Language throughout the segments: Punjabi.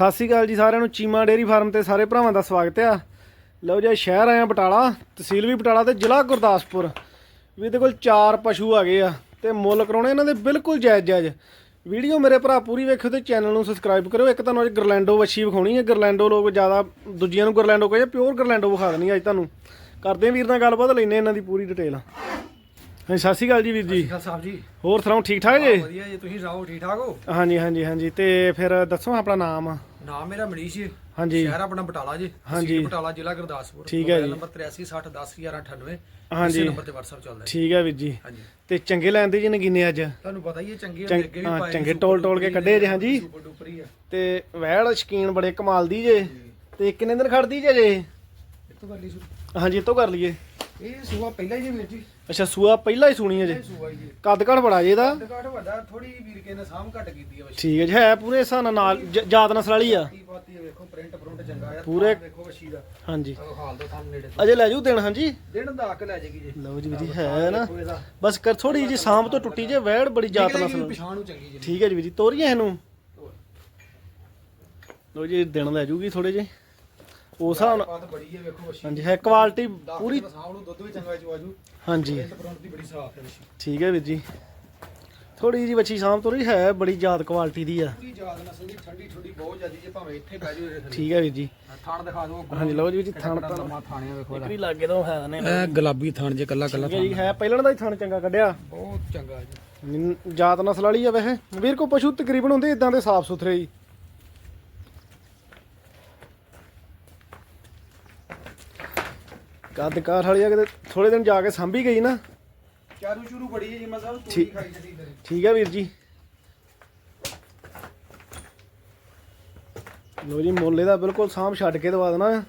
ਸਤਿ ਸ਼੍ਰੀ ਅਕਾਲ ਜੀ ਸਾਰਿਆਂ ਨੂੰ ਚੀਮਾ ਡੇਰੀ ਫਾਰਮ ਤੇ ਸਾਰੇ ਭਰਾਵਾਂ ਦਾ ਸਵਾਗਤ ਆ। ਲਓ ਜੀ ਸ਼ਹਿਰ ਆਇਆ ਬਟਾਲਾ ਤਹਿਸੀਲ ਵੀ ਬਟਾਲਾ ਤੇ ਜ਼ਿਲ੍ਹਾ ਗੁਰਦਾਸਪੁਰ। ਵੀ ਇਹਦੇ ਕੋਲ ਚਾਰ ਪਸ਼ੂ ਆ ਗਏ ਆ ਤੇ ਮੁੱਲ ਕਰਾਉਣੇ ਇਹਨਾਂ ਦੇ ਬਿਲਕੁਲ ਜਾਇਜ਼ ਜਾਇਜ਼ ਵੀਡੀਓ ਮੇਰੇ ਭਰਾ ਪੂਰੀ ਵੇਖਿਓ ਤੇ ਚੈਨਲ ਨੂੰ ਸਬਸਕ੍ਰਾਈਬ ਕਰਿਓ। ਇੱਕ ਤੁਹਾਨੂੰ ਅੱਜ ਗਰਲੈਂਡੋ ਵੱਛੀ ਵਿਖਾਉਣੀ ਹੈ ਗਰਲੈਂਡੋ ਲੋਕ ਜ਼ਿਆਦਾ ਦੂਜੀਆਂ ਨੂੰ ਗਰਲੈਂਡੋ ਕਹਿੰਦੇ ਪਿਓਰ ਗਰਲੈਂਡੋ ਵਿਖਾ ਦੇਣੀ ਅੱਜ ਤੁਹਾਨੂੰ। ਕਰਦੇ ਆ ਵੀਰ ਨਾਲ ਗੱਲਬਾਤ ਲੈਨੇ ਇਹਨਾਂ ਦੀ ਪੂਰੀ ਡਿਟੇਲ। ਹਾਂਜੀ ਸਤਿ ਸ਼੍ਰੀ ਅਕਾਲ ਜੀ ਵੀਰ ਜੀ। ਠੀਕ ਸਾਹਿਬ ਜੀ। ਹੋਰ ਸੁਣਾਓ ਠੀਕ ਠਾਕ ਜੀ? ਵਧੀਆ ਜੀ ਤੁਸੀਂ ਸੁਣਾਓ ਠੀਕ ਠਾਕ ਹੋ? ਹਾਂਜੀ ਹਾਂਜੀ ਹਾਂਜੀ। ਤੇ ਫਿਰ ਦੱਸੋ ਆਪਣਾ ਨਾਮ? ਨਾਮ ਮੇਰਾ ਮਨੀਸ਼ ਜੀ। ਹਾਂਜੀ। ਸ਼ਹਿਰ ਆਪਣਾ ਬਟਾਲਾ ਜੀ। ਹਾਂਜੀ। ਬਟਾਲਾ ਜ਼ਿਲ੍ਹਾ ਗੁਰਦਾਸਪੁਰ। ਠੀਕ ਹੈ ਜੀ। ਨੰਬਰ 8360101198 ਹਾਂਜੀ। ਇਸੇ ਨੰਬਰ ਤੇ WhatsApp ਚੱਲਦਾ ਠੀਕ ਹੈ ਵੀਰ ਜੀ। ਹਾਂਜੀ। ਤੇ ਚੰਗੇ ਲੈਂਦੇ ਜੀ ਨਗੀਨੇ ਅੱਜ? ਤੁਹਾਨੂੰ ਪਤਾ ਹੀ ਹੈ ਚੰਗੇ ਅੱਗੇ ਵੀ ਹਾਂ, ਪਾਏ ਚੰਗੇ ਟੋਲ- ਟੋਲ ਕੇ ਕੱਢੇ ਜੇ, ਹਾਂਜੀ। ਤੇ ਵਹਿੜ ਸ਼ਕੀਨ ਬੜੇ ਕਮਾਲ ਦੀ ਜੇ। ਤੇ ਕਿੰਨੇ ਦਿਨ ਖੜਦੀ ਜੇ ਜੇ ਹਾਂਜੀ ਇਹ ਤੋਂ ਕਰ ਲਈਏ। ਇਹ ਸੂਆ ਪਹਿਲਾਂ ਹੀ ਜੀ ਵੀਰ ਜੀ। ਅੱਛਾ ਸੂਆ ਪਹਿਲਾਂ ਹੀ ਸੁਣੀ ਹੈ ਜੇ। ਇਹ ਸੂਆ ਹੀ ਜੀ ਕੱਦ ਘੜ ਬੜਾ ਜੇ ਇਹਦਾ। ਦੁਕਾਨ ਵੱਡਾ ਥੋੜੀ ਵੀਰ ਕੇ ਨੇ ਸਾਮ ਘਟ ਕੀਤੀ ਆ ਵਸ਼ੀ ਠੀਕ ਹੈ ਜੀ ਹੈ ਪੂਰੇ ਹਿਸਾਬ ਨਾਲ ਨਾਲ ਜ- ਜਾਤ ਨਸਲ ਵਾਲੀ ਆ। ਕੀ ਬਾਤੀ ਵੇਖੋ ਪ੍ਰਿੰਟ ਪ੍ਰਿੰਟ ਚੰਗਾ ਆ। ਪੂਰੇ- ਵੇਖੋ ਵਸ਼ੀ ਦਾ। ਹਾਂਜੀ। ਆਹ ਹਾਲ ਦਾ ਥਾਂ ਨੇੜੇ ਤੋਂ। ਅਜੇ ਲੈ ਜੂ ਦਿਨ ਹਾਂਜੀ? ਦਿਨ ਦਾ ਹੱਕ ਲੈ ਜਾਏਗੀ ਜੀ। ਲਓ ਜੀ ਵੀਰ ਹੈ ਨਾ। ਵੇਖੋ ਇਹਦਾ। ਬਸ ਕਰ ਥੋੜੀ ਜੀ ਸਾਂਭ ਤੋਂ ਟੁੱਟੀ ਜੇ ਵਹਿੜ ਬੜੀ ਜਾਤ ਨਿਕਲੇਗੀ ਨਸਲ। ਵੀ ਪਛਾਣ ਨੂੰ ਚੰਗੀ ਜੀ ਠੀਕ ਹੈ ਜੀ ਵੀਰ ਜੀ ਤੋਰੀਏ ਇਹਨੂੰ। ਲਓ ਜੀ ਦਿਨ ਲੈ ਜੂਗੀ ਥੋੜੇ ਜੇ ਉਸ ਹਿਸਾਬ ਨਾਲ ਪਾਤ ਬੜੀ ਹੈ ਵੇਖੋ ਵਸ਼ੀ ਹਾਂਜੀ ਹੈ ਕੁਆਲਿਟੀ ਪੂਰੀ ਪੂਰੀ ਸਾਹ ਨੂੰ ਦੁੱਧ ਵੀ ਚੰਗਾ ਚਵਾਜੂ ਹਾਂਜੀ। ਪ੍ਰਿੰਟ ਪ੍ਰਿੰਟ ਦੀ ਬੜੀ ਸਾਫ਼ ਹੈ ਵਸ਼ੀ ਠੀਕ ਹੈ ਵੀਰ ਜੀ। ਥੋੜੀ ਜੀ ਬੱਚੀ ਸਾਂਭ ਤੋਰੀ ਹੈ ਬੜੀ ਜਾਤ ਕੁਆਲਿਟੀ ਦੀ ਆ। ਪੂਰੀ ਜਾਤ ਨਸਲ ਦੀ ਠੰਡੀ ਠੰਡੀ ਬਹੁਤ ਜ਼ਿਆਦੀ ਜੇ ਭਾਵੇਂ ਇੱਥੇ ਬਹਿ ਜਾਓ ਇਹਦੇ ਥੱਲੇ। ਠੀਕ ਹੈ ਵੀਰ ਜੀ। ਥਾਣ ਦਿਖਾ ਦਿਓ ਹਾਂਜੀ ਲਓ ਜੀ ਵੀਰ ਜੀ ਥਣ ਤਾਂ ਮਾ ਥਾਣਿਆ ਵੇਖੋ ਇੱਕਰੀ ਲਾਗੇ ਤੋਂ ਹੈ ਨੇ ਇਹ ਗੁਲਾਬੀ ਥਾਣ ਜੇ ਕੱਲਾ ਕੱਲਾ ਠੀਕ ਹੈ ਜੀ ਹੈ ਪਹਿਲਾਂ ਦਾ ਹੀ ਥਣ ਚੰਗਾ ਕੱਢਿਆ। ਬਹੁਤ ਚੰਗਾ ਜੀ। ਨਿੰ- ਜਾਤ ਨਸਲ ਵਾਲੀ ਆ ਵੈਸੇ। ਵੀਰ ਕੋ ਪਸ਼ੂ ਤਕਰੀਬਨ ਹੁੰਦੇ ਇਦਾਂ ਦੇ ਸਾਫ਼ ਸੁਥਰੇ ਹੀ ਕੱਦ ਕਾਰ ਵਾਲੀ ਆ ਕਿਤੇ ਥੋੜੇ ਦਿਨ ਜਾ ਕੇ ਸਾਂਭੀ ਗਈ ਨਾ। ਚਾਰੂ ਚੂਰੂ ਬੜੀ ਹੈ ਜੀ ਮੈਂ ਸਾਹਿਬ ਠੀਕ। ਖਾਈ ਜਦੀ ਤੇਰੇ। ਠੀਕ ਹੈ ਵੀਰ ਜੀ। ਲੋ ਜੀ ਮੁੱਲ ਇਹਦਾ ਬਿਲਕੁਲ ਸਾਂਭ ਛੱਡ ਕੇ ਦਵਾ ਦੇਣਾ।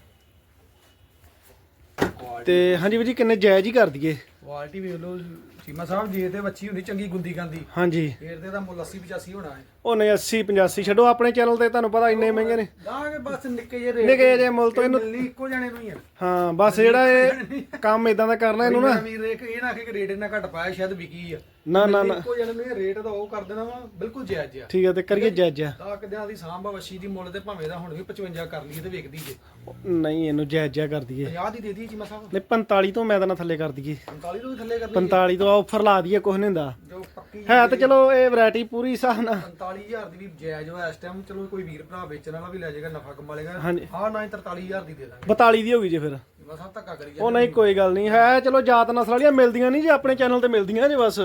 ਤੇ ਹਾਂਜੀ ਵੀਰ ਜੀ ਕਿੰਨੇ ਜਾਇਜ਼ ਹੀ ਕਰ ਦਈਏ। ਕੁਆਲਿਟੀ ਵੇਖ ਲਓ ਚੀਮਾ ਸਾਹਿਬ ਜੇ ਤੇ ਬੱਚੀ ਹੁੰਦੀ ਚੰਗੀ ਗੁੰਦੀ ਗਾਂਦੀ ਹਾਂਜੀ। ਫੇਰ ਤੇ ਦਾ ਮੁੱਲ 80 85 ਹੋਣਾ ਹੈ। ਉਹ ਨਹੀਂ 80 85 ਛੱਡੋ ਆਪਣੇ ਚੈਨਲ ਤੇ ਤੁਹਾਨੂੰ ਪਤਾ ਇੰਨੇ ਮਹਿੰਗੇ ਨੇ। ਦਾਂਗੇ ਬਸ ਨਿੱਕੇ ਜਿਹੇ ਰੇਟ ਨਿੱਕੇ ਜਿਹੇ ਮੁੱਲ ਤੋਂ ਇਹਨੂੰ- ਮਿਲਣੀ ਇੱਕੋ ਜਾਣੇ ਨੂੰ ਹੀ ਆ। ਹਾਂ ਬਸ ਜਿਹੜਾ ਇਹ ਕੰਮ ਇਦਾਂ ਦਾ ਕਰਨਾ ਇਹਨੂੰ ਨਾ। ਵੀਰ ਇੱਕ ਇਹ ਨਾ ਕਿ ਰੇਟ ਇਹਨਾਂ ਘਟ ਪਾਇਆ ਸ਼ਾਇਦ ਵਿਕੀ ਆ। ਨਾ ਨਾ ਨਾ। ਇੱਕੋ ਜਣੇ ਨੂੰ ਇਹ ਰੇਟ ਦਾ ਉਹ ਕਰ ਦੇਣਾ ਵਾ ਬਿਲਕੁਲ ਜਾਇਜ਼ ਆ। ਠੀਕ ਹੈ ਤੇ ਕਰੀਏ ਜਾਇਜ਼ ਆ। ਦਾ ਕਿਦਿਆਂ ਦੀ ਸਾਂਭਾ ਵਸ਼ੀ ਦੀ ਮੁੱਲ ਤੇ ਭਾਵੇਂ ਦਾ ਹੁਣ ਵੀ 55 ਕਰ ਲਈਏ ਤੇ ਵੇਖਦੀ ਜੇ ਨਹੀਂ ਇਹਨੂੰ ਜਾਇਜ਼ ਜਿਹਾ ਕਰ ਦਈਏ। 50 ਦੀ ਦੇ ਦਈਏ ਚੀਮਾ ਸਾਹਿਬ। ਨਹੀਂ 45 ਤੋਂ ਮੈਂ ਤਾਂ ਨਾ ਥੱਲੇ ਕਰ ਦਈਏ। 45 ਤੋਂ ਵੀ ਥੱਲੇ ਕਰ ਲਈਏ 45 ਤੋਂ ਆਫਰ ਲਾ ਦਈਏ ਕੁਝ ਨਹੀਂ ਹੁੰਦਾ। ਜੋ ਪੱਕੀ ਹੈ ਤੇ ਚਲੋ ਇਹ ਵੈਰਾਈਟੀ ਪੂਰੀ ਹਿਸਾਬ ਨਾਲ। 45000 ਦੀ ਵੀ ਜਾਇਜ਼ ਵਾ ਇਸ ਟਾਈਮ ਚਲੋ ਕੋਈ ਵੀਰ ਭਰਾ ਵੇਚਣ ਵਾਲਾ ਵੀ ਲੈ ਜਾਏਗਾ ਨਫਾ ਕਮਾ ਲੇਗਾ ਹਾਂਜੀ। ਹਾਂ ਨਾ ਹੀ 43000 ਦੀ ਦੇ ਦਾਂਗੇ। 42 ਦੀ ਹੋ ਗਈ ਜੇ ਫਿਰ। ਚੀਮਾ ਸਾਹਿਬ ਧੱਕਾ ਕਰੀ ਉਹ ਨਹੀਂ ਕੋਈ ਗੱਲ ਨਹੀਂ। ਹੈ ਚਲੋ ਜਾਤ ਨਸਲ ਵਾਲੀਆਂ ਮਿਲਦੀਆਂ ਨਹੀਂ ਜੇ ਆਪਣੇ ਚੈਨਲ ਤੇ ਮਿਲਦੀਆਂ ਜੇ ਬਸ।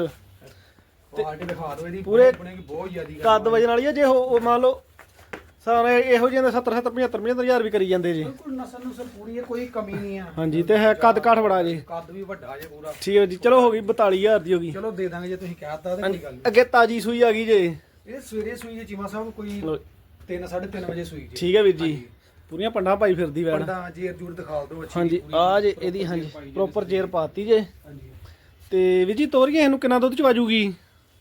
ਕੁਆਲਿਟੀ ਦਿਖਾ ਦਿਓ ਇਹਦੀ ਪੂਰੇ ਬਣੇਗੀ ਬਹੁਤ ਜ਼ਿਆਦੀ ਕੱਦ ਵਜਣ ਵਾਲੀ ਆ ਜੇ ਉਹ ਉਹ ਮੰਨ ਲਓ ਸਾਰੇ ਇਹੋ ਜਿਹੇ ਦੇ 70 70 75 75 ਹਜ਼ਾਰ ਵੀ ਕਰੀ ਜਾਂਦੇ ਜੀ। ਬਿਲਕੁਲ ਨਸਲ ਨੁਸਲ ਪੂਰੀ ਹੈ ਕੋਈ ਕਮੀ ਨਹੀਂ ਆ। ਹਾਂਜੀ ਤੇ ਹੈ ਕੱਦ ਕਾਠ ਬੜਾ ਜੀ। ਕੱਦ ਵੀ ਵੱਡਾ ਜੇ ਪੂਰਾ। ਠੀਕ ਹੈ ਜੀ ਚਲੋ ਹੋ ਗਈ 42000 ਦੀ ਹੋ ਗਈ। ਚਲੋ ਦੇ ਦਾਂਗੇ ਜੇ ਤੁਸੀਂ ਕਹਿਤਾ ਤੇ ਕੋਈ ਗੱਲ ਅੱਗੇ ਤਾਜੀ ਸੂਈ ਆ ਗਈ ਜੇ। ਨਹੀਂ ਇਹ ਸਵੇਰੇ ਸੂਈ ਜੇ ਚੀਮਾ ਸਾਹਿਬ ਕੋਈ ਲਓ, 3 3:30 ਵਜੇ ਸੂਈ ਜੇ। ਠੀਕ ਹੈ ਵੀਰ ਜੀ। ਪੂਰੀਆਂ ਪੰਡਾ ਪਾਈ ਫਿਰਦੀ ਵੈਣ। ਪੰਡਾ ਜੇਰ ਜੂਰ ਦਿਖਾ ਦਿਓ ਅੱਛੀ ਹਾਂਜੀ ਆ ਜੇ ਇਹਦੀ ਹਾਂਜੀ। ਪ੍ਰੋਪਰ ਜੇਰ ਪਾਤੀ ਜੇ। ਹਾਂਜੀ। ਤੇ ਵੀਰ ਜੀ ਤੋਰੀਏ ਇਹਨੂੰ ਕਿੰਨਾ ਦੁੱਧ ਚ ਵਾਜੂਗੀ?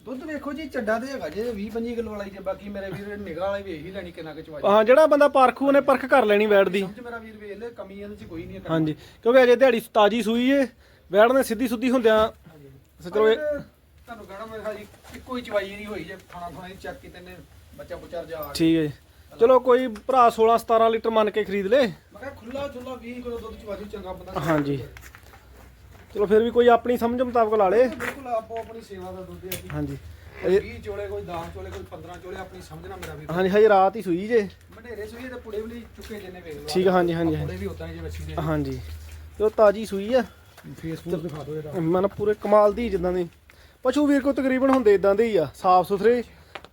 ਦੁੱਧ ਵੇਖੋ ਜੀ ਚੱਡਾ ਤੇ ਹੈਗਾ ਜੇ 20 25 ਕਿਲੋ ਵਾਲਾ ਹੀ ਜੇ ਬਾਕੀ ਮੇਰੇ ਵੀਰ ਨਿਗਾਹ ਵਾਲੀ ਵੇਖ ਹੀ ਲੈਣੀ ਕਿੰਨਾ ਕੁ ਚਵਾਈ ਹਾਂ ਜਿਹੜਾ ਬੰਦਾ ਪਰਖੂ ਉਹਨੇ ਪਰਖ ਕਰ ਲੈਣੀ ਵੈੜ ਦੀ ਸਮਝ ਮੇਰਾ ਵੀਰ ਵੇਖ ਲੈ ਕਮੀ ਇਹਦੇ ਚ ਕੋਈ ਨਹੀਂ ਹੈ ਹਾਂਜੀ ਕਿਉਂਕਿ ਅਜੇ ਦਿਹਾੜੀ ਤਾਜੀ ਸੂਈ ਏ ਵੈੜ ਨੇ ਸਿੱਧੀ ਸੁੱਧੀ ਹੁੰਦਿਆਂ ਚਲੋ ਇਹ ਤੁਹਾਨੂੰ ਕਹਣਾ ਮੈਂ ਜੀ ਇੱਕੋ ਹੀ ਚਵਾਈ ਨਹੀਂ ਹੋਈ ਜੇ ਖਾਣਾ ਖਾਣਾ ਹੀ ਚੱਕ ਕੀਤੇ ਨੇ ਬੱਚਾ ਬੁੱਚਾ ਰਜਾ ਕੇ। ਠੀਕ ਹੈ ਜੀ। ਚਲੋ ਕੋਈ ਭਰਾ 16 17 ਲੀਟਰ ਮੰਨ ਕੇ ਖਰੀਦ ਲੇ ਮੈਂ ਕਿਹਾ ਖੁੱਲਾ ਚੁੱਲਾ 20 ਕਿਲੋ ਦੁੱਧ ਚਵਾਜੂ ਚੰਗਾ ਬੰਦਾ ਹਾਂਜੀ। ਚਲੋ ਫਿਰ ਵੀ ਕੋਈ ਆਪਣੀ ਸਮਝ ਮੁਤਾਬਕ ਲਾ ਲੇ। ਬਿਲਕੁਲ ਆਪੋ ਆਪਣੀ ਸੇਵਾ ਦਾ ਦੁੱਧ ਹੈ ਜੀ। ਹਾਂਜੀ। 20 ਚੋਲੇ ਕੋਈ 10 ਚੋਲੇ ਕੋਈ 15 ਚੋਲੇ ਆਪਣੀ ਸਮਝਣਾ ਮੇਰਾ ਵੀਰ ਹਾਂਜੀ ਹਜੇ ਰਾਤ ਹੀ ਸੂਈ ਜੇ। ਮਢੇਰੇ ਸੂਈ ਤੇ ਪੁੜੇ ਵੀ ਚੁੱਕੇ ਜਿੰਨੇ ਵੇਖ ਲਓ। ਠੀਕ ਹਾਂਜੀ, ਹਾਂਜੀ, ਪੁੜੇ ਵੀ ਉਦਾਂ ਜੇ ਬੱਚੀ ਦੇ। ਹਾਂਜੀ। ਤੇ ਉਹ ਤਾਜੀ ਸੂਈ ਆ। ਫੇਸਬੁੱਕ ਦਿਖਾ ਦਿਓ ਇਹਦਾ। ਮਨ ਪੂਰੇ ਕਮਾਲ ਦੀ ਜਿੱਦਾਂ ਦੀ। ਪਸ਼ੂ ਵੀਰ ਕੋ ਤਕਰੀਬਨ ਹੁੰਦੇ ਇਦਾਂ ਦੇ ਹੀ ਆ ਸਾਫ਼ ਸੁਥਰੇ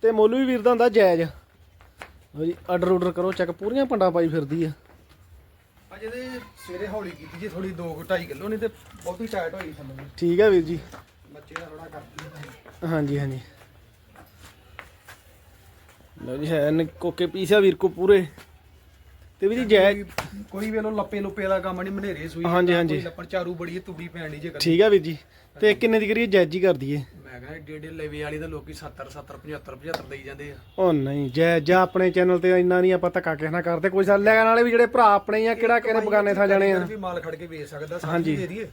ਤੇ ਮੁੱਲ ਵੀ ਵੀਰ ਦਾ ਹੁੰਦਾ ਜਾਇਜ਼। ਲਓ ਜੀ ਆਰਡਰ ਆਰਡਰ ਕਰੋ ਚੱਕ ਪੂਰੀਆਂ ਪੰਡਾ ਪਾਈ ਫਿਰਦੀ ਆ। ਅਜੇ ਦੇ ਸਵੇਰੇ ਹੌਲੀ ਕੀਤੀ ਜੀ ਥੋੜੀ 2 2.5 ਕਿਲੋ ਨਹੀਂ ਤੇ ਬਹੁਤੀ ਟਾਈਟ ਹੋਈ ਥੱਲੇ ਠੀਕ ਹੈ ਵੀਰ ਜੀ। ਬੱਚੇ ਦਾ ਥੋੜਾ ਕਰਦੀ ਹਾਂਜੀ ਹਾਂਜੀ। ਲਓ ਜੀ ਹੈ ਨ- ਕੋਕੇ ਪੀਸਿਆ ਵੀਰ ਕੋ ਪੂਰੇ। ਤੇ ਵੀ ਜੀ ਜਾਇਜ਼ ਕੋਈ ਵੇਲੋ ਲੱਪੇ ਲੁੱਪੇ ਦਾ ਕੰਮ ਨਹੀਂ ਮਨੇਰੇ ਸੂਈ ਹਾਂਜੀ, ਹਾਂਜੀ। ਲੱਪਣ ਚਾਰੂ ਬੜੀ ਹੈ ਤੁਬੜੀ ਪੈਣੀ ਜੇ ਠੀਕ ਹੈ ਵੀਰ ਜੀ। ਤੇ ਕਿੰਨੇ ਦੀ ਕਰੀਏ? ਜਾਇਜ਼ ਹੀ ਕਰ ਦਈਏ। ਕਹਿੰਦਾ ਡੇਡੇ ਲੈਵੇ ਵਾਲੀ ਤਾਂ ਲੋਕੀ 70 70 75 75 ਦੇਈ ਜਾਂਦੇ ਆ। ਉਹ ਨਹੀਂ ਜਾਇਜ਼ ਜਾਂ ਆਪਣੇ ਚੈਨਲ ਤੇ ਇੰਨਾ ਨਹੀਂ ਆਪਾਂ ਧੱਕਾ ਕਿਸੇ ਨਾਲ ਕਰਦੇ ਕੋਈ ਸਾਲ ਲੈਣ ਵਾਲੇ ਵੀ ਜਿਹੜੇ ਭਰਾ ਆਪਣੇ ਹੀ ਆ ਕਿਹੜਾ ਕਿਹੜੇ ਬਗਾਨੇ ਥਾਂ ਜਾਣੇ ਆ। ਵੀ ਮਾਲ ਖੜ ਕੇ ਵੇਚ ਸਕਦਾ 60 ਹਾਂਜੀ। ਦੀ ਦੇ ਦਈਏ।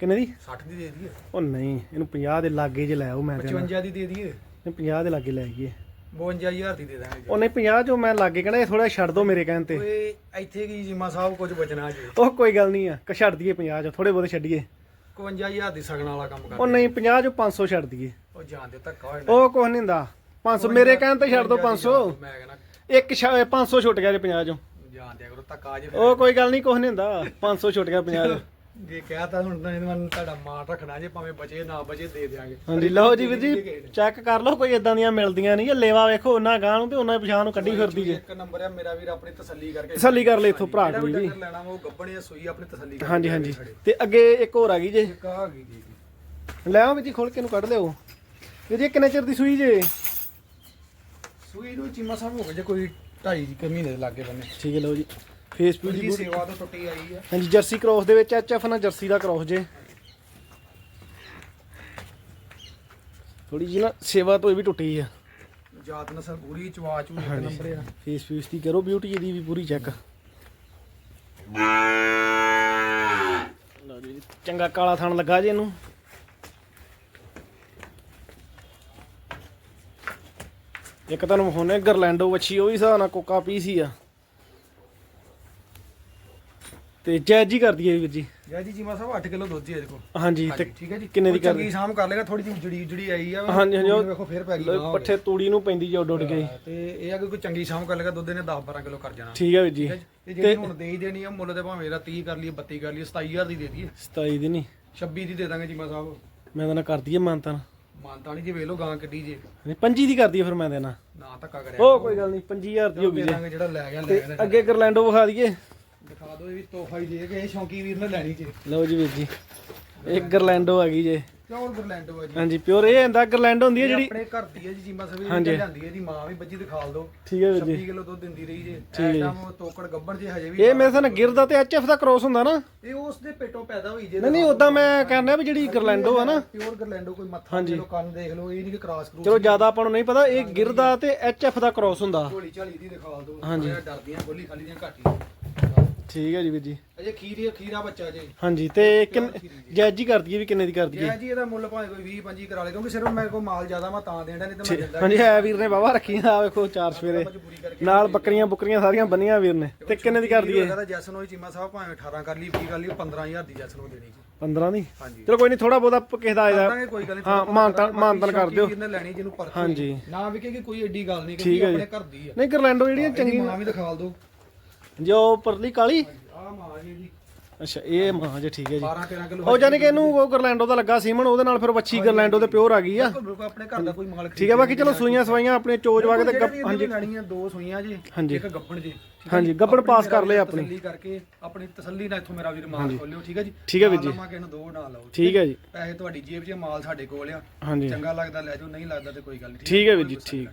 ਕਿੰਨੇ ਦੀ? 60 ਦੀ ਦੇ ਦਈਏ। ਉਹ ਨਹੀਂ ਇਹਨੂੰ 50 ਦੇ ਲਾਗੇ ਜੇ ਲੈ ਆਓ ਮੈਂ ਕਹਿੰਦਾ। 55 ਦੀ ਦੇ ਦਈਏ। ਨਹੀਂ 50 ਦੇ ਲਾਗੇ ਲੈ ਆਈਏ। 52000 ਦੀ ਦੇ ਦਾਂਗੇ। ਜੀ। ਉਹ ਨਹੀਂ 50 ਜੋ ਮੈਂ ਲਾਗੇ ਕਹਿੰਦਾ ਇਹ ਥੋੜਾ ਛੱਡ ਦੋ ਮੇਰੇ ਕਹਿਣ ਤੇ। ਓਏ ਇੱਥੇ ਕੀ ਜੀਮਾ ਸਾਹਿਬ ਕੁਝ ਬਚਣਾ ਜੀ। ਉਹ ਕੋਈ ਗੱਲ ਨਹੀਂ ਆ ਕ ਛੱਡ ਦਈਏ 50 ਜੋ ਥੋੜੇ ਬਹੁਤੇ ਛੱਡੀਏ। 51000 ਦੀ ਸਗਣ ਵਾਲਾ ਕੰਮ ਉਹ ਕਰ ਨਹੀਂ 50 ਜੋ 500 ਛੱਡ ਦਈਏ। ਉਹ ਜਾਣ ਦੇ ਧੱਕਾ ਹੋਇਆ ਉਹ ਕੁਛ ਨਹੀਂ ਹੁੰਦਾ। 500 ਮੇਰੇ ਕਹਿਣ ਤੇ ਛੱਡ ਦੋ 500 ਮੈਂ ਕਹਿੰਦਾ ਇੱਕ ਛ- 500 ਛੁੱਟ ਗਿਆ ਜੇ 50 ਜੋ ਜਾਣ ਦਿਆ ਕਰੋ ਧੱਕਾ ਜੇ ਉਹ ਕੋਈ ਗੱਲ ਨਹੀਂ ਕੁਛ ਨਹੀਂ ਹੁੰਦਾ। 500 ਛੁੱਟ ਗਿਆ 50 ਜੋ ਜੇ ਕਹਿਤਾ ਹੁਣ ਤਾਂ ਇਹਨੂੰ ਤੁਹਾਡਾ ਮਾਣ ਰੱਖਣਾ ਜੇ ਭਾਵੇਂ ਬਚੇ ਨਾ ਬਚੇ ਦੇ ਦਿਆਂਗੇ। ਹਾਂਜੀ ਲਓ ਜੀ ਵੀਰ ਜੀ ਚੈੱਕ ਕਰ ਲਓ ਕੋਈ ਇਦਾਂ ਦੀਆਂ ਮਿਲਦੀਆਂ ਨਹੀਂ ਇਹ ਲੇਵਾ ਵੇਖੋ ਉਹਨਾਂ ਗਾਂ ਨੂੰ ਤੇ ਉਹਨਾਂ ਪਛਾਣ ਨੂੰ ਕੱਢੀ ਫਿਰਦੀ ਜੇ। ਇੱਕ ਨੰਬਰ ਆ ਮੇਰਾ ਵੀਰ ਆਪਣੀ ਤਸੱਲੀ ਕਰਕੇ ਤਸੱਲੀ ਕਰ ਲੈ ਇਥੋਂ ਭਰਾ ਕੋਈ ਵੀ ਲੈਣਾ ਉਹ ਗੱਬਣੇ ਸੂਈ ਆਪਣੀ ਤਸੱਲੀ ਕਰਕੇ ਹਾਂਜੀ ਹਾਂਜੀ। ਤੇ ਅੱਗੇ ਇੱਕ ਹੋਰ ਆ ਗਈ ਜੇ। ਇੱਕ ਆ ਗਈ ਜੀ। ਲੈ ਆਓ ਵੀ ਜੀ ਖੋਲ ਕੇ ਨੂੰ ਕੱਢ ਲਿਓ ਵੀਰ ਜੀ ਕਿੰਨੇ ਚਿਰ ਦੀ ਸੂਈ ਜੇ? ਸੂਈ ਨੂੰ ਚੀਮਾ ਸਾਹਿਬ ਹੋ ਗਏ ਜੇ ਕੋਈ 2.5 ਕੁ ਮਹੀਨੇ ਦੇ ਲਾਗੇ ਬੰਨੇ। ਠੀਕ ਹੈ ਲਓ ਜੀ। ਫੇਸਬੁੱਕ ਜੀ ਦੀ ਸੇਵਾ ਤੋਂ ਟੁੱਟੀ ਆਈ ਆ। ਹਾਂਜੀ ਜਰਸੀ ਕ੍ਰੋਸ ਦੇ ਵਿੱਚ ਐਚਐਫ ਨਾਲ ਜਰਸੀ ਦਾ ਕ੍ਰੋਸ ਜੇ। ਥੋੜੀ ਜੀ ਨਾ ਸੇਵਾ ਤੋਂ ਇਹ ਵੀ ਟੁੱਟੀ ਆ। ਜਾਤ ਨਸਲ ਪੂਰੀ ਚਵਾ ਚੂ ਇੱਕ ਨੰਬਰ ਆ। ਫੇਸ ਫੇਸ ਦੀ ਕਰੋ ਬਿਊਟੀ ਇਹਦੀ ਵੀ ਪੂਰੀ ਚੈੱਕ ਲਓ ਜੀ ਚੰਗਾ ਕਾਲਾ ਥਣ ਲੱਗਾ ਜੇ ਇਹਨੂੰ। ਇੱਕ ਤੁਹਾਨੂੰ ਹੁਣੇ ਗਰਲੈਂਡੋ ਵੱਛੀ ਉਹ ਵੀ ਹਿਸਾਬ ਨਾਲ ਕੋਕਾ ਪੀ ਸੀ ਆ। ਤੇ ਜੈਜ ਹੀ ਕਰਦੀ ਹੈ ਵੀਰ ਜੀ। ਜੈ ਜੀ ਚੀਮਾ ਸਾਹਿਬ 8 ਕਿਲੋ ਦੁੱਧ ਹੀ ਇਹਦੇ ਕੋਲ। ਹਾਂਜੀ ਤੇ ਠੀਕ ਹੈ ਜੀ। ਕਿੰਨੇ ਦੀ ਕਰਦੀ ਚੰਗੀ ਸ਼ਾਮ ਕਰ ਲੇਗਾ ਥੋੜੀ ਜਿਹੀ ਜੜੀ ਜੜੀ ਆਈ ਆ ਹਾਂਜੀ, ਹਾਂਜੀ, ਉਹ- ਵੇਖੋ ਫੇਰ ਪੈ ਗਈ ਹੋ ਪੱਠੇ ਤੂੜੀ ਨੂੰ ਪੈਂਦੀ ਜੋ ਡੁੱਡ ਗਈ। ਤੇ ਇਹ ਆ ਕਿ ਕੋਈ ਚੰਗੀ ਸ਼ਾਮ ਕਰ ਲੇਗਾ ਦੁੱਧ ਇਹਨੇ 10 12 ਕਿਲੋ ਕਰ ਜਾਣਾ। ਠੀਕ ਹੈ ਵੀਰ ਜੀ। ਹੈ ਜੀ। ਤੇ ਜਿਹੜੀ ਹੁਣ ਦੇ ਹੀ ਦੇਣੀ ਆ ਮੁੱਲ ਦੇ ਭਾਵੇਂ ਇਹਦਾ 30 ਕਰ ਲਈਏ 32 ਕਰ ਲਈਏ 27000 ਦੀ ਦੇ ਦਈਏ। 27 ਦੀ ਨਹੀਂ। 26 ਦੀ ਦੇ ਦਾਂਗੇ ਚੀਮਾ ਸਾਹਿਬ। ਮੈਂ ਤਾਂ ਨਾ ਕਰਦੀ ਹੈ ਮਾਨਤਾ ਮਾਨਤਾ ਨਹੀਂ ਜੇ ਵੇਖ ਲਓ ਗਾਂ ਕੱਢੀ ਜੇ। ਨਹੀਂ ਪੰਜੀ ਦੀ ਕਰਦੀ ਹੈ ਫਿਰ ਮੈਂ ਦੇਣਾ ਨਾ। ਧੱਕਾ ਕਰਿਆ ਉਹ ਕੋਈ ਗੱਲ ਨਹੀਂ 25000 ਦੀ ਹੋ ਗਈ ਜੇ। ਜਿਹੜਾ ਲੈ ਗਿਆ ਲੈ ਅੱਗੇ ਗਰਲੈਂਡੋ ਵਿਖਾ ਦਈਏ। ਦਿਖਾ ਦਿਓ ਇਹ ਵੀ ਤੋਹਫਾ ਹੀ ਦੇ ਕੇ ਇਹ ਸ਼ੌਂਕੀ ਵੀਰ ਨੇ ਲੈਣੀ ਜੇ। ਲਓ ਜੀ ਵੀਰ ਜੀ ਇੱਕ ਗਰਲੈਂਡੋ ਆ ਗਈ ਜੇ। ਕਿਉਂ ਗਰਲੈਂਡੋ ਆ ਜੀ। ਹਾਂਜੀ ਪਿਓਰ ਇਹ ਹੁੰਦਾ ਗਰਲੈਂਡੋ ਹੁੰਦੀ ਹੈ ਇਹ ਜਿਹੜੀ ਆਪਣੇ ਘਰ ਦੀ ਹੈ ਜੀ ਜੀਮਾ ਸਭੀ ਹਾਂਜੀ। ਦੀ ਲਿਆਂਦੀ ਹੈ ਜੀ ਮਾਂ ਵੀ ਬੱਜੀ ਦਿਖਾਲ ਦੋ ਠੀਕ ਹੈ ਵੀਰ ਜੀ। 26 ਕਿਲੋ ਦੁੱਧ ਦਿੰਦੀ ਰਹੀ ਜੇ। ਠੀਕ ਹੈ। ਐਟਮ ਤੋਕੜ ਗੱਬਣ ਜੇ ਹਜੇ ਵੀ ਇਹ ਮੇਰੇ ਸਾਨ ਗਿਰਦਾ ਤੇ ਐਚਐਫ ਦਾ ਕ੍ਰੋਸ ਹੁੰਦਾ ਨਾ। ਇਹ ਉਸ ਦੇ ਪੇਟੋਂ ਪੈਦਾ ਹੋਈ ਜੇ। ਨਹੀਂ ਨਹੀਂ ਉਦਾਂ ਮੈਂ ਕਹਿੰਦਾ ਵੀ ਜਿਹੜੀ ਗਰਲੈਂਡੋ ਆ ਨਾ। ਪਿਓਰ ਗਰਲੈਂਡੋ ਕੋਈ ਮੱਥਾ ਦੇਖ ਲਓ ਕੰਨ ਦੇਖ ਲਓ ਇਹ ਨਹੀਂ ਕਿ ਕ੍ਰਾਸ ਕਰੂਸ ਚਲੋ ਜ਼ਿਆਦਾ ਆਪਾਂ ਨੂੰ ਨਹੀਂ ਪਤਾ ਇਹ ਗਿਰਦਾ ਤੇ ਐਚਐਫ ਦਾ ਕ੍ਰੋਸ ਹੁੰਦਾ। ਝੋਲੀ ਝਾਲੀ ਦੀ ਦਿਖਾਲ ਦੋ ਹਾਂਜੀ। ਡਰਦੀਆਂ ਗੋਲੀ ਖਾਲੀ ਦੀਆਂ ਘੱਟ ਹੀ ਠੀਕ ਹੈ ਜੀ ਵੀਰ ਜੀ। ਅਜੇ ਖੀਰੀ ਖੀਰਾ ਬੱਚਾ ਜੇ ਹਾਂਜੀ ਤੇ ਕਿੰਨ ਜੈਜ ਹੀ ਕਰਦੀ ਹੈ ਵੀ ਕਿੰਨੇ ਦੀ ਕਰਦੀ ਹੈ ਇਹ ਜੀ ਇਹਦਾ ਮੁੱਲ ਭਾਵੇਂ ਕੋਈ 20 25 ਕਰਾ ਲੇ ਕਿਉਂਕਿ ਸਿਰਫ ਮੇਰੇ ਕੋਲ ਮਾਲ ਜ਼ਿਆਦਾ ਮੈਂ ਤਾਂ ਦੇਣਾ ਨਹੀਂ ਤਾਂ ਮੈਂ ਦਿੰਦਾ ਹਾਂਜੀ ਹੈ ਵੀਰ ਨੇ ਵਾਵਾ ਰੱਖੀਆਂ ਆ ਵੇਖੋ ਚਾਰ ਸਵੇਰੇ। ਨਾਲ ਬੱਕਰੀਆਂ ਬੁੱਕਰੀਆਂ ਸਾਰੀਆਂ ਬੰਨੀਆਂ ਵੀਰ ਨੇ। ਤੇ ਕਿੰਨੇ ਦੀ ਕਰਦੀ ਹੈ ਹੈ ਜੈਸਨ ਹੋਈ ਚੀਮਾ ਸਾਹਿਬ ਭਾਵੇਂ 18 ਕਰ ਲਈ 20 ਕਰ ਲਈ ਉਹ 15000 ਦੀ ਜੈਸਨ ਨੂੰ ਦੇਣੀ ਜੀ 15 ਦੀ? ਹਾਂਜੀ। ਚਲੋ ਕੋਈ ਨਹੀਂ ਥੋੜਾ ਬਹੁਤਾ ਕਿਸੇ ਦਾ ਨਹੀਂ ਹਾਂ ਮਾਨਤਨ ਮਾਨਤਨ ਕਰ ਦਿਓ। ਇਹਨੇ ਲੈਣੀ ਜਿਹਨੂੰ ਪਰਖ ਹਾਂਜੀ। ਨਾ ਵਿਕੇਗੀ ਕੋਈ ਏਡੀ ਗੱਲ ਨਹੀਂ ਕਿਉਂਕਿ ਜੀ। ਆਪਣੇ ਘਰ ਦੀ ਆ। ਨਹੀਂ ਗਰਲੈਂਡੋ ਜਿਹੜੀਆਂ ਚੰਗੀ ਮਾਂ ਵੀ ਦਿਖਾਲ ਦੋ ਜੋ ਪਰਲੀ ਕਾਲੀ? ਆ ਮਾਂ ਜੀ ਇਹਦੀ। ਅੱਛਾ ਇਹ ਮਾਂ ਜੇ ਠੀਕ ਹੈ ਜੀ। 12 13 ਕਿਲੋ ਉਹ ਜਾਨੀ ਕਿ ਇਹਨੂੰ ਉਹ ਗਰਲੈਂਡੋ ਦਾ ਲੱਗਾ ਸੀਮਨ ਉਹਦੇ ਨਾਲ ਫਿਰ ਵੱਛੀ ਗਰਲੈਂਡੋ ਤੇ ਪਿਓਰ ਆ ਗਈ ਆ। ਆਪਣੇ ਘਰ ਦਾ ਕੋਈ ਮਾਲ ਠੀਕ ਹੈ ਬਾਕੀ ਚਲੋ ਸੂਈਆਂ ਸਵਾਈਆਂ ਆਪਣੇ ਚੋਜ ਵਾਗੇ ਤੇ ਗੱਪ- ਹਾਂਜੀ। ਲੈਣੀਆਂ ਦੋ ਸੂਈਆਂ ਜੀ ਹਾਂਜੀ। ਇੱਕ ਗੱਬਣ ਜੀ ਠੀਕ ਹੈ ਹਾਂਜੀ, ਜੀ? ਆਪਣੀ ਪਾਸ ਮੇਰਾ ਕਰ ਲਏ ਵੀਰ ਆਪਣੀ। ਤਸੱਲੀ ਕਰਕੇ ਆਪਣੀ ਤਸੱਲੀ ਨਾਲ ਇੱਥੋਂ ਮੇਰਾ ਵੀਰ ਮਾਲ ਖੋਲਿਓ ਠੀਕ ਹੈ ਜੀ? ਠੀਕ ਹੈ ਵੀਰ ਜੀ। ਨਾ ਲਵਾਂ ਕਿਸੇ ਨੂੰ ਦੋ ਨਾ ਲਾਓ ਠੀਕ ਹੈ ਜੀ। ਪੈਸੇ ਤੁਹਾਡੀ ਜੇਬ 'ਚ ਮਾਲ ਸਾਡੇ ਕੋਲ ਆ। ਹਾਂਜੀ। ਚੰਗਾ ਲੱਗਦਾ ਲੈ ਜਾਓ ਨਹੀਂ ਲੱਗਦਾ ਤੇ ਕੋਈ ਗੱਲ ਨਹੀਂ ਠੀਕ ਹੈ ਵੀਰ ਜੀ ਠੀਕ।